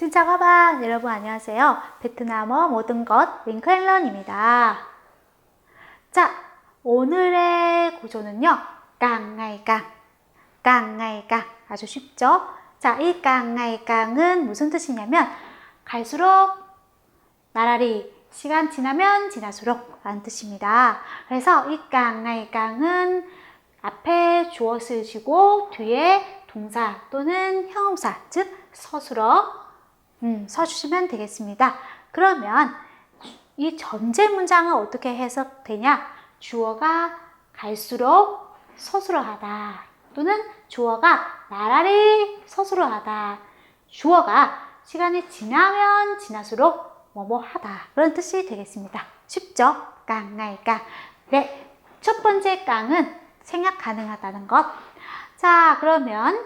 신짜가바 여러분 안녕하세요. 베트남어 모든 것 윙크앤런입니다. 자, 오늘의 구조는요. 깡nga이깡, 깡nga이깡 아주 쉽죠? 자, 이 깡nga이깡은 무슨 뜻이냐면 갈수록 나라리 시간 지나면 지날수록 라는 뜻입니다. 그래서 이 깡nga이깡은 앞에 주어를 지고 뒤에 동사 또는 형용사 즉 서술어 음, 써주시면 되겠습니다. 그러면 이 전제 문장은 어떻게 해석되냐? 주어가 갈수록 서술어하다 또는 주어가 나라리 서술어하다 주어가 시간이 지나면 지날수록 뭐뭐하다 그런 뜻이 되겠습니다. 쉽죠? 깡나이깡 네, 첫 번째 깡은 생략 가능하다는 것. 자, 그러면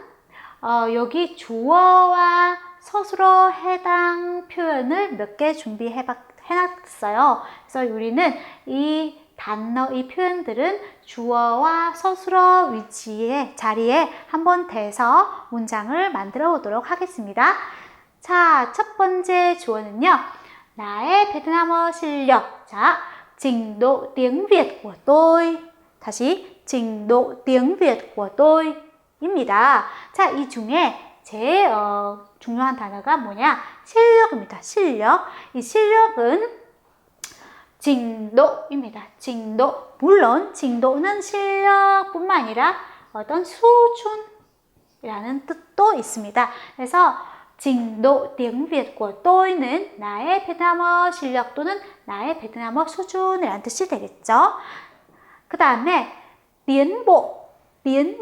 어, 여기 주어와 서술어 해당 표현을 몇 개 준비해 놨어요. 그래서 우리는 이 단어, 이 표현들은 주어와 서술어 위치에, 자리에 한번 대서 문장을 만들어 보도록 하겠습니다. 자, 첫 번째 주어는요. 나의 베트남어 실력. 자, trình độ tiếng. 다시, Việt của tôi. 입니다. 자, 이 중에 제일 어, 중요한 단어가 뭐냐? 실력입니다. 실력. 이 실력은 징도입니다. 징도. 물론 징도는 실력뿐만 아니라 어떤 수준이라는 뜻도 있습니다. 그래서 징도 tiếng Việt của tôi 는 나의 베트남어 실력 또는 나의 베트남어 수준이라는 뜻이 되겠죠. 그 다음에 tiến tiến.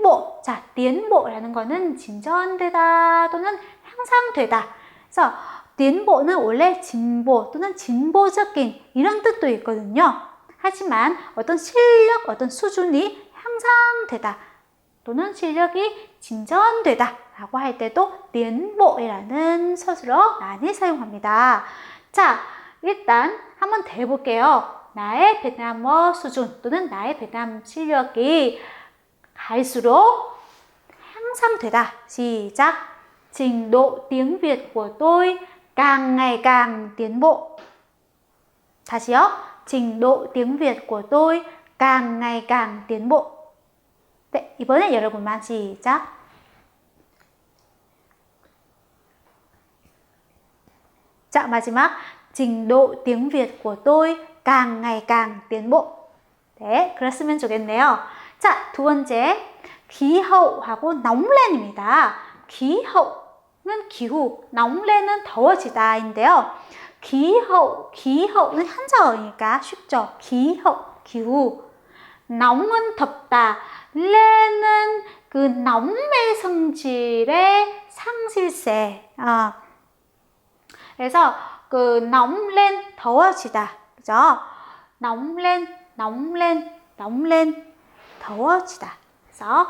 자, tiến bộ 라는 거는 진전되다 또는 향상되다. 그래서 tiến bộ 는 원래 진보 또는 진보적인 이런 뜻도 있거든요. 하지만 어떤 실력, 어떤 수준이 향상되다 또는 실력이 진전되다 라고 할 때도 이라는 서술어 많이 사용합니다. 자, 일단 한번 더 해볼게요. 나의 베트남어 수준 또는 나의 베트남 실력이 갈수록 향상되다. 시작. trình độ tiếng Việt của tôi càng ngày càng tiến bộ. 다시요. trình độ tiếng Việt của tôi càng ngày càng tiến bộ. 네, 이번에 여러분만 시작. 자, 마지막. trình độ tiếng Việt của tôi càng ngày càng tiến bộ. 네, 그랬으면 좋겠네요. 자, 두 번째. 기허하고 넝렌입니다. 기허는 기후, 넝렌은 더워지다인데요. 기허, 기허는 한자어니까 쉽죠. 기허, 기후. 넝은 덥다. 레는 그 넝의 성질의 상실세. 어. 그래서 그 넝렌 더워지다. 그죠? 넝렌, 넝렌 더워지다. 그래서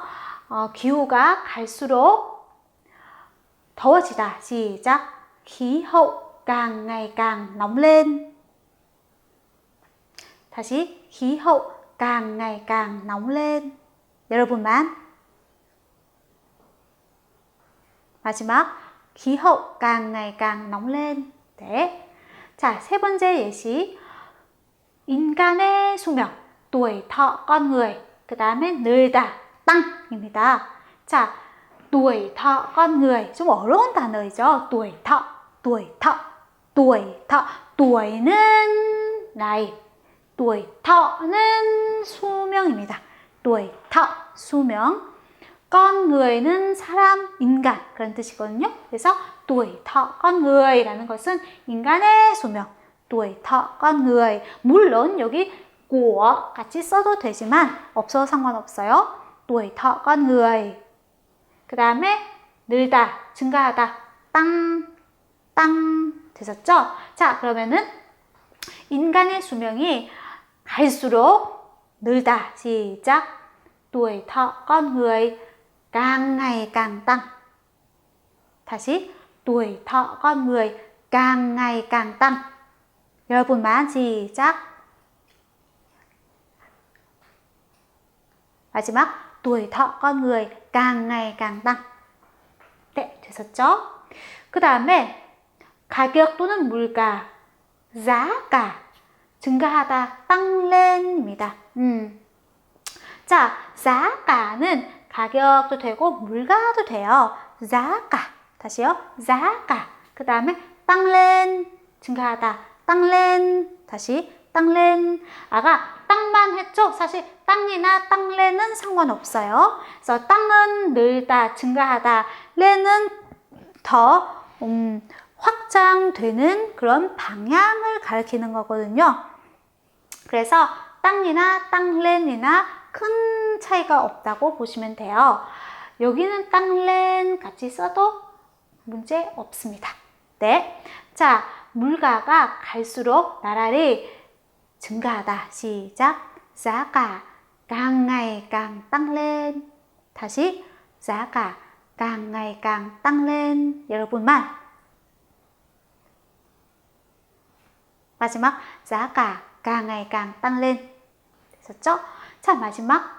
어, 기후가 갈수록 더워지다. 시작. 기후 nóng lên. 다시 기후 nóng lên. 여러분만 마지막 기후 nóng lên. 네. 자, 세 번째 예시. 인간의 수명, thọ con người. 그 다음에 늘다, 땅입니다. 자, con người 좀 어려운 단어이죠. tuổi thọ, tuổi thọ, tuổi thọ. tuổi 는 나이, thọ는 수명입니다. thọ, 수명. 는 사람, 인간 그런 뜻이거든요. 그래서 tuổi thọ con người 라는 것은 인간의 수명, con người. 물론 여기 của 같이 써도 되지만 없어도 상관없어요. thọ con người. 그 다음에 늘다, 증가하다, 땅, 땅 되셨죠? 자, 그러면은 인간의 수명이 갈수록 늘다. 시작. tuổi con người càng ngày càng tăng. 다시 tuổi con người càng ngày càng tăng. 여러분만 시작. 마지막 tuổi thọ con người càng ngày càng tăng. 네, 되셨죠? 그 다음에 가격 또는 물가, cả, 증가하다, tăng lên 입니다. 음. 자, giá cả 는 가격도 되고 물가도 돼요. cả. 다시요. cả. 그 다음에 lên, 증가하다. lên. 다시 lên. 아가 땅만 했죠? 사실 땅이나 땅레는 상관없어요. 그래서 땅은 늘다, 증가하다. 레는 더 음, 확장되는 그런 방향을 가리키는 거거든요. 그래서 땅이나 땅렌이나 큰 차이가 없다고 보시면 돼요. 여기는 땅렌 같이 써도 문제 없습니다. 네. 자, 물가가 갈수록 나날이 증가하다. 시작. giá cả càng ngày càng tăng lên. 다시 giá cả càng ngày càng tăng lên. 여러분만 마지막 giá cả càng ngày càng tăng lên. 됐었죠? 자, 마지막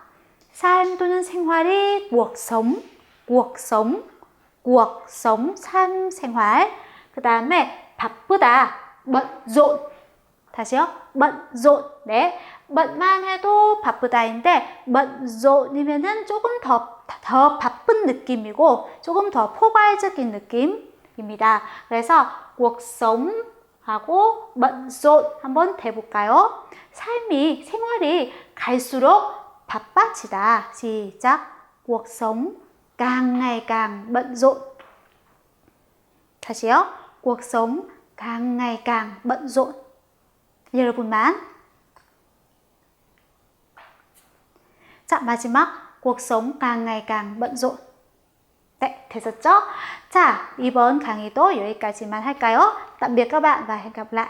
삶 또는 생활이 cuộc sống, cuộc sống, cuộc sống, 삶, 생활. 그 다음에 바쁘다, bận rộn. 다시요. Bận rộn. 네. bận 만 해도 바쁘다인데 bận rộn이면은 조금 더, 더 바쁜 느낌이고 조금 더 포괄적인 느낌입니다. 그래서 cuộc sống 하고 bận rộn 한번 대볼까요? 삶이 생활이 갈수록 바빠지다. 시작. càng bận rộn. 다시요. càng bận rộn. 여러분만 자, 마지막 cuộc sống càng ngày càng bận rộn. 네, 됐었죠? 자, 이번 강의도 여기까지만 할까요? tạm biệt các bạn và hẹn gặp lại.